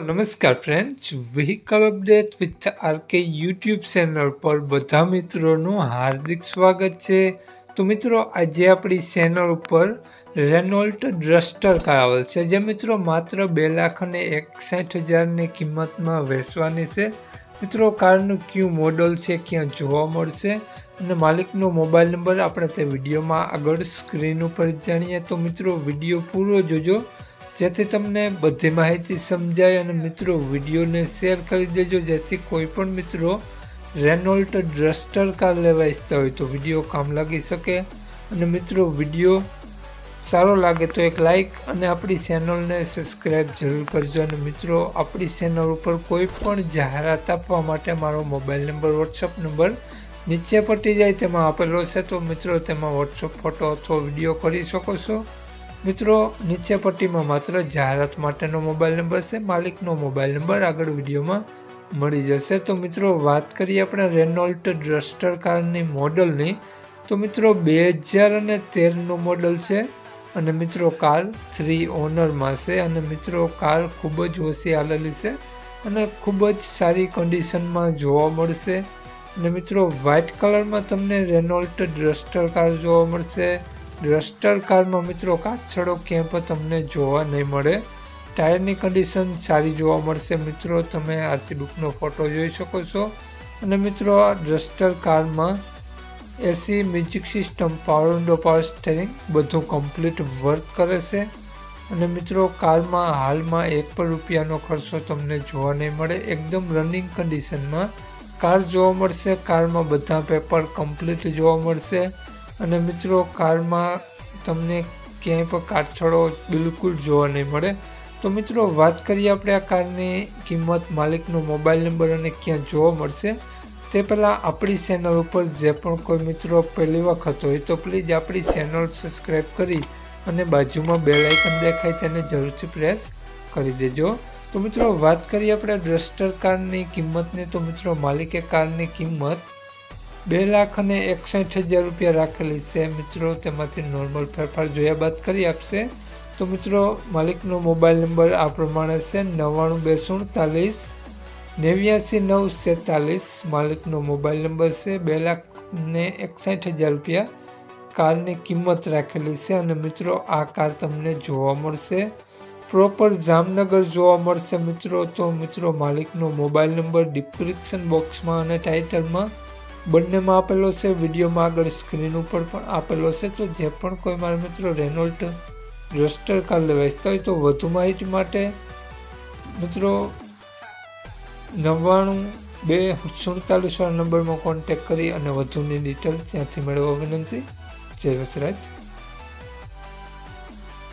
નમસ્કાર friends vehicle update with RK YouTube channel પર બધા મિત્રોનું હાર્દિક સ્વાગત છે. તો મિત્રો, આજે આપણી ચેનલ ઉપર રેનોલ્ટ ડ્રસ્ટર કાર આવેલ છે, જે મિત્રો માત્ર બે લાખ અને એકસાઠ હજારની કિંમતમાં વેચવાની છે. મિત્રો, કારનું ક્યુ મોડલ છે ક્યાં જોવા મળશે અને માલિકનો મોબાઈલ નંબર આપણે તે વિડીયોમાં આગળ સ્ક્રીન ઉપર જાણીએ. તો મિત્રો, વીડિયો પૂરો જોજો. જેથી તમને બધી માહિતી સમજાય અને મિત્રો વિડીયોને શેર કરી દેજો. જેથી કોઈ પણ મિત્રો રેનોલ્ટ ડ્રસ્ટર કાર લેવા ઈચ્છતા હોય તો વીડિયો કામ લાગી શકે. અને મિત્રો વીડિયો સારો લાગે તો એક લાઈક અને આપણી ચેનલને સબસ્ક્રાઈબ જરૂર કરજો. અને મિત્રો આપણી ચેનલ ઉપર કોઈ પણ જાહેરાત આપવા માટે મારો મોબાઈલ નંબર, વોટ્સઅપ નંબર નીચે પટી જાય તેમાં આપેલો છે. તો મિત્રો તેમાં વોટ્સઅપ, ફોટો અથવા વીડિયો કરી શકો છો. મિત્રો, નીચે પટ્ટીમાં માત્ર જાહેરાત માટેનો મોબાઈલ નંબર છે. માલિકનો મોબાઈલ નંબર આગળ વિડીયોમાં મળી જશે. તો મિત્રો, વાત કરીએ આપણે રેનોલ્ટ ડ્રસ્ટર કારની મોડલની. તો મિત્રો, બે હજાર અને તેરનું મોડલ છે અને મિત્રો, કાર થ્રી ઓનરમાં છે અને મિત્રો, કાર ખૂબ જ ઓછી હાલેલી છે અને ખૂબ જ સારી કન્ડિશનમાં જોવા મળશે. અને મિત્રો વ્હાઇટ કલરમાં તમને રેનોલ્ટ ડ્રસ્ટર કાર જોવા મળશે. ડસ્ટર કારમાં મિત્રો કાચડો કેમ્પ તમને જોવા નહીં મળે. ટાયરની કન્ડિશન સારી જોવા મળશે મિત્રો. તમે આરસી બુકનો ફોટો જોઈ શકો છો. અને મિત્રો આ ડસ્ટર કારમાં AC music system power window power steering બધું કમ્પ્લીટ વર્ક કરે છે. અને મિત્રો કારમાં હાલમાં એક પણ રૂપિયાનો ખર્ચો તમને જોવા નહીં મળે. એકદમ રનિંગ કન્ડિશનમાં કાર જોવા મળશે. કારમાં બધા પેપર કમ્પ્લીટ જોવા મળશે. અને મિત્રો, કારમાં તમને ક્યાંય પણ કાટછડો બિલકુલ જોવા નહીં મળે. તો મિત્રો, વાત કરીએ આપણે આ કારની કિંમત, માલિકનો મોબાઈલ નંબર અને ક્યાં જોવા મળશે. તે પહેલાં આપણી ચેનલ ઉપર જે પણ કોઈ મિત્રો પહેલી વખત હોય તો પ્લીઝ આપણી ચેનલ સબસ્ક્રાઈબ કરી અને બાજુમાં બે લાઇકન દેખાય તેને જરૂરથી પ્રેસ કરી દેજો. તો મિત્રો, વાત કરીએ આપણે ડ્રસ્ટર કારની કિંમતની. તો મિત્રો, માલિકે કારની કિંમત બે લાખ અને એકસઠ હજાર રૂપિયા રાખેલી છે. મિત્રો, તેમાંથી નોર્મલ ફેરફાર જોયા બાદ કરી આપશે. તો મિત્રો, માલિકનો મોબાઈલ નંબર આ પ્રમાણે છે. નવ્વાણું બે સુડતાલીસ નેવ્યાસી, નવ સેતાલીસ માલિકનો મોબાઈલ નંબર છે બે લાખ ને એકસાઠ હજાર રૂપિયા. કારની કિંમત રાખેલી છે અને મિત્રો, આ કાર તમને જોવા મળશે. પ્રોપર જામનગર જોવા મળશે મિત્રો. તો મિત્રો, માલિકનો મોબાઈલ નંબર ડિસ્ક્રિપ્શન બોક્સમાં અને ટાઇટલમાં બંનેમાં આપેલો છે, વિડીયોમાં આગળ સ્ક્રીન ઉપર પણ આપેલો છે, તો જે પણ કોઈ મારા મિત્રો રેનોલ્ટ રસ્ટર કાર લેવા ઈચ્છતા હોય તો વધુ માહિતી માટે મિત્રો નવ્વાણું બે સુડતાલીસ વાળા નંબરમાં કોન્ટેક કરી અને વધુની ડિટેલ ત્યાંથી મેળવવા વિનંતી. જય વસરાજ.